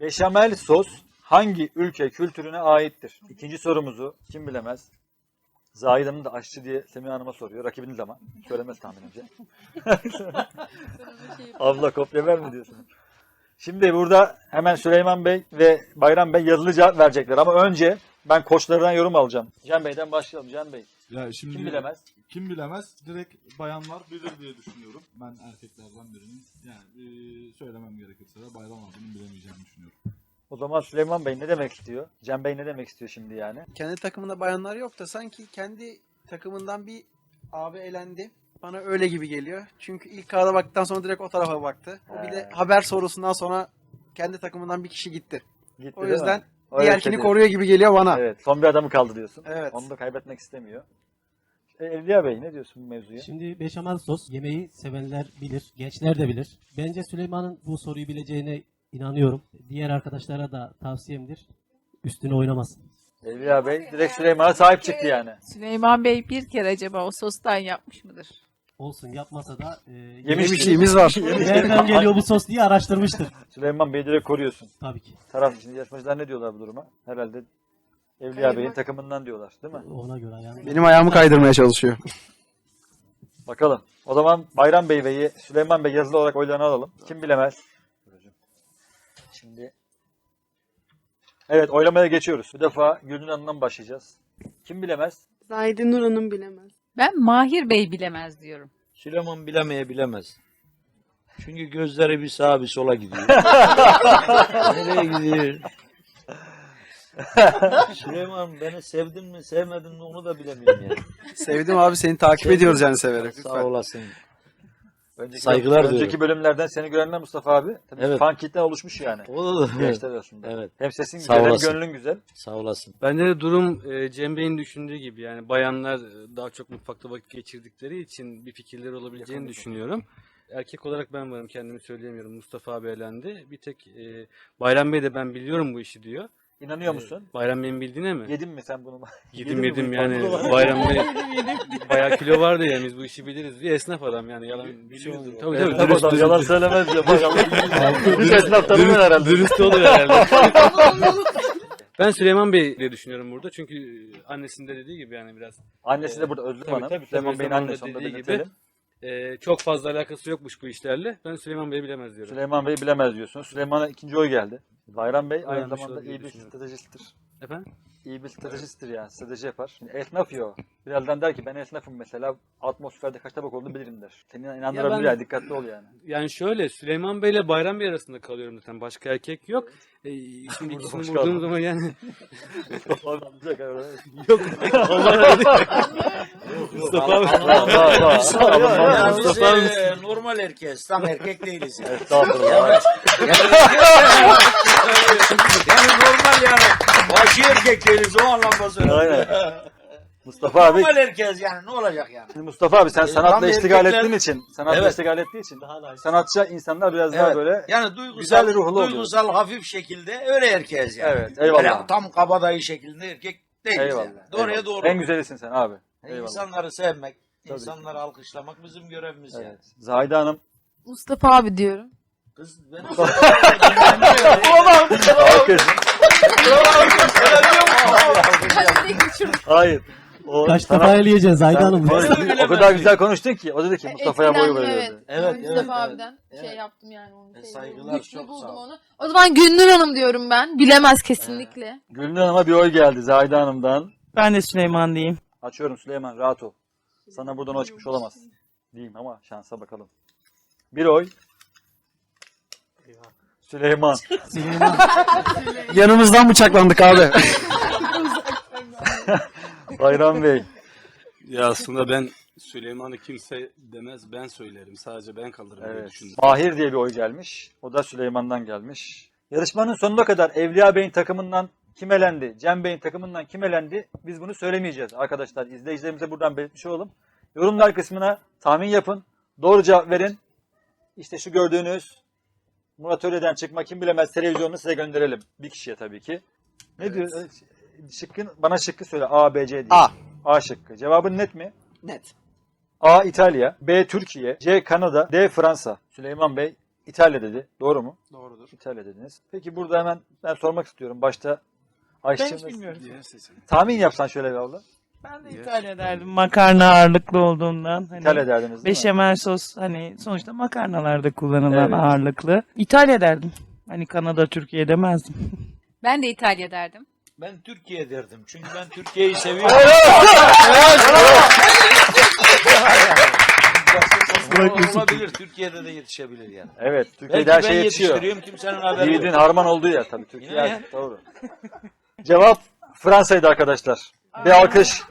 Beşamel sos hangi ülke kültürüne aittir? İkinci sorumuzu kim bilemez? Zahid Hanım da aşçı diye Semih Hanım'a soruyor. Rakibiniz ama. Söylemez tahminimce. Abla kopya ver mi diyorsun? Şimdi burada hemen Süleyman Bey ve Bayram Bey yazılı cevap verecekler. Ama önce ben koçlardan yorum alacağım. Can Bey'den başlayalım. Can Bey. Ya şimdi Kim bilemez? Kim bilemez? Direkt bayanlar bilir diye düşünüyorum. Ben erkeklerden birinin yani e, söylemem gerekirse de Bayram abinin bilemeyeceğini düşünüyorum. O zaman Süleyman Bey ne demek istiyor? Can Bey ne demek istiyor şimdi yani? Kendi takımında bayanlar yok da sanki kendi takımından bir abi elendi. Bana öyle gibi geliyor. Çünkü ilk kağıda baktıktan sonra direkt o tarafa baktı. O bir de haber sorusundan sonra kendi takımından bir kişi gitti. Gitti O yüzden diğerkini hissediyorum. koruyor gibi geliyor bana. Evet. Son bir adamı kaldı diyorsun. Evet. Onu da kaybetmek istemiyor. E, Evliya Bey ne diyorsun bu mevzuya? Şimdi beşamel sos yemeği sevenler bilir, gençler de bilir. Bence Süleyman'ın bu soruyu bileceğine inanıyorum. Diğer arkadaşlara da tavsiyemdir. Üstüne oynamasın. Evliya Bey direkt Süleyman'a sahip çıktı yani. Süleyman Bey bir kere acaba o sostan yapmış mıdır? Olsun yapmasa da e, Yemiş Bir şeyimiz var. nereden geliyor bu sos diye araştırmıştır. Süleyman Bey'i direkt koruyorsun. Tabii ki. Taraf şimdi yarışmacılar ne diyorlar bu duruma? Herhalde Evliya Kayırma. Bey'in takımından diyorlar değil mi? Ona göre yani. Benim ayağımı kaydırmaya çalışıyor. Bakalım. O zaman Bayram Bey ve Süleyman Bey yazılı olarak oylarını alalım. Kim bilemez? Şimdi Evet oylamaya geçiyoruz. Bu defa Gülnur Hanım'dan başlayacağız. Kim bilemez? Zahide Nur Hanım bilemez. Ben Mahir Bey bilemez diyorum. Süleyman bilemeye bilemez. Çünkü gözleri bir sağa bir sola gidiyor. Nereye gidiyor? Süleyman beni sevdin mi sevmedin mi onu da bilemiyorum yani. Sevdim abi seni takip ediyoruz yani severek. Sağ Lütfen. olasın. Önceki, Saygılar Önceki duyuyorum. bölümlerden seni görenler Mustafa abi. Tabii Evet. fan kitle oluşmuş yani. O da Gençler arasında. Evet. Hem sesin Sağ güzel hem olasın. gönlün güzel. Sağ olasın. Bende de durum e, Cem Bey'in düşündüğü gibi yani bayanlar e, daha çok mutfakta vakit geçirdikleri için bir fikirleri olabileceğini düşünüyorum. Erkek olarak ben varım kendimi söyleyemiyorum. Mustafa abi elendi. Bir tek e, Bayram Bey de ben biliyorum bu işi diyor. İnanıyor E, musun? Bayram Bey'in bildiğine mi? Yedin mi sen bunu? Yedim yedim bunu? yani Pardon. Bayram Bey bayağı kilo vardı yani biz bu işi biliriz diye esnaf adam yani yalan bir şey olmuyor. Tabii tabii Esnaf dürüst, adam, dürüst, yalan söylemez ya. Hiç esnaf tanımıyor herhalde. dürüst oluyor herhalde. ben Süleyman Bey diye düşünüyorum burada çünkü annesinde dediği gibi yani biraz Annesi de burada Özlem Tabii, Hanım. tabii, Süleyman tabii, Bey'in Özlem annesi onu da dediği gibi. belirtelim. Ee, çok fazla alakası yokmuş bu işlerle. Ben Süleyman Bey'i bilemez diyorum. Süleyman Bey bilemez diyorsun. Süleyman'a ikinci oy geldi. Bayram Bey aynı zamanda iyi bir stratejisttir. Efendim? İyi bir stratejisttir yani. Strateji yapar. Şimdi esnaf ya o. Birazdan der ki ben esnafım mesela. Atmosferde kaç tabak olduğunu bilirim der. Seni inandırabilir ben- yani. Dikkatli ol yani. Yani şöyle Süleyman Bey ile Bayram Bey arasında kalıyorum zaten. Başka erkek yok. Ee, şimdi ikisini hoş vurduğum zaman yani Yok. Mustafa abi. Ya biz Mustafa abi. e, normal erkeğiz. Tam erkek değiliz yani. Estağfurullah. yani normal yani. Vahşi erkek değiliz o anlamda söylüyorum. Aynen. Mustafa abi. Normal erkeğiz yani ne olacak yani. Şimdi Mustafa abi sen E, sanatla iştigal erkekler- ettiğin için, sanatla Evet. iştigal ettiği için sanatçı insanlar biraz daha Evet. böyle Yani duygusal, Güzel ruhlu oluyor. duygusal hafif şekilde öyle erkeğiz yani. Evet, eyvallah. Öyle tam kabadayı şekilde erkek değiliz Eyvallah. yani. Doğruya eyvallah. doğru. En güzelisin sen abi. Eyvallah. İnsanları sevmek, Tabii insanları alkışlamak bizim görevimiz yani. Evet. Zahide Hanım. Mustafa abi diyorum. Kız benim Alkış. Hayır. O Kaç defa eleyeceğiz Zahide Hanım? o kadar güzel konuştun ki. O dedi ki Mustafa'ya boy Etkilendim, veriyor evet. Evet, Mustafa evet, abiden evet. şey Evet. yaptım yani onu. E, Şey, saygılar, güçlü çok buldum sağ ol. onu. O zaman Gülnur Hanım diyorum ben. Bilemez kesinlikle. Gülnur Hanım'a bir oy geldi Zahide Hanım'dan. Ben de Süleyman diyeyim. Açıyorum Süleyman rahat ol. Sana buradan oy çıkmış olamaz. Diyeyim ama şansa bakalım. Bir oy. Süleyman. Süleyman Yanımızdan bıçaklandık abi. Bayram Bey. Ya aslında ben Süleyman'ı kimse demez ben söylerim. Sadece ben kalırım diye Evet. düşündüm. Mahir diye bir oy gelmiş. O da Süleyman'dan gelmiş. Yarışmanın sonuna kadar Evliya Bey'in takımından kim elendi? Cem Bey'in takımından kim elendi? Biz bunu söylemeyeceğiz arkadaşlar. İzleyicilerimize buradan belirtmiş olalım. Yorumlar kısmına tahmin yapın. Doğru cevap verin. İşte şu gördüğünüz Murat Öre'den çıkma kim bilemez televizyonunu size gönderelim. Bir kişiye tabii ki. Ne diyor? Şıkkın, bana şıkkı söyle. A, B, C diye. A. A şıkkı. Cevabın net mi? Net. A. İtalya B. Türkiye C. Kanada D. Fransa Süleyman Bey İtalya dedi. Doğru mu? Doğrudur. İtalya dediniz. Peki burada hemen ben sormak istiyorum. Başta Ayşe Ben hiç bilmiyorum. tahmin yapsan şöyle bir abla. Ben de İtalya derdim. Makarna ağırlıklı olduğundan. Hani İtalya derdiniz değil mi? Beşamel sos hani sonuçta makarnalarda kullanılan Evet. ağırlıklı. İtalya derdim. Hani Kanada, Türkiye demezdim. Ben de İtalya derdim. Ben Türkiye derdim. Çünkü ben Türkiye'yi seviyorum. olabilir. Türkiye'de de yetişebilir yani. Evet. Belki Türkiye'de her ben şey yetişiyor. yetiştiriyorum kimsenin haberi Yiğidin yok. harman olduğu yer tabii. Türkiye Yine ya. doğru. Cevap Fransa'ydı arkadaşlar. Bir alkış.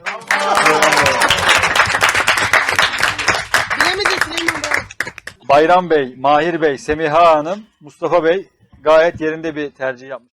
Bayram Bey, Mahir Bey, Semiha Hanım, Mustafa Bey gayet yerinde bir tercih yapmış.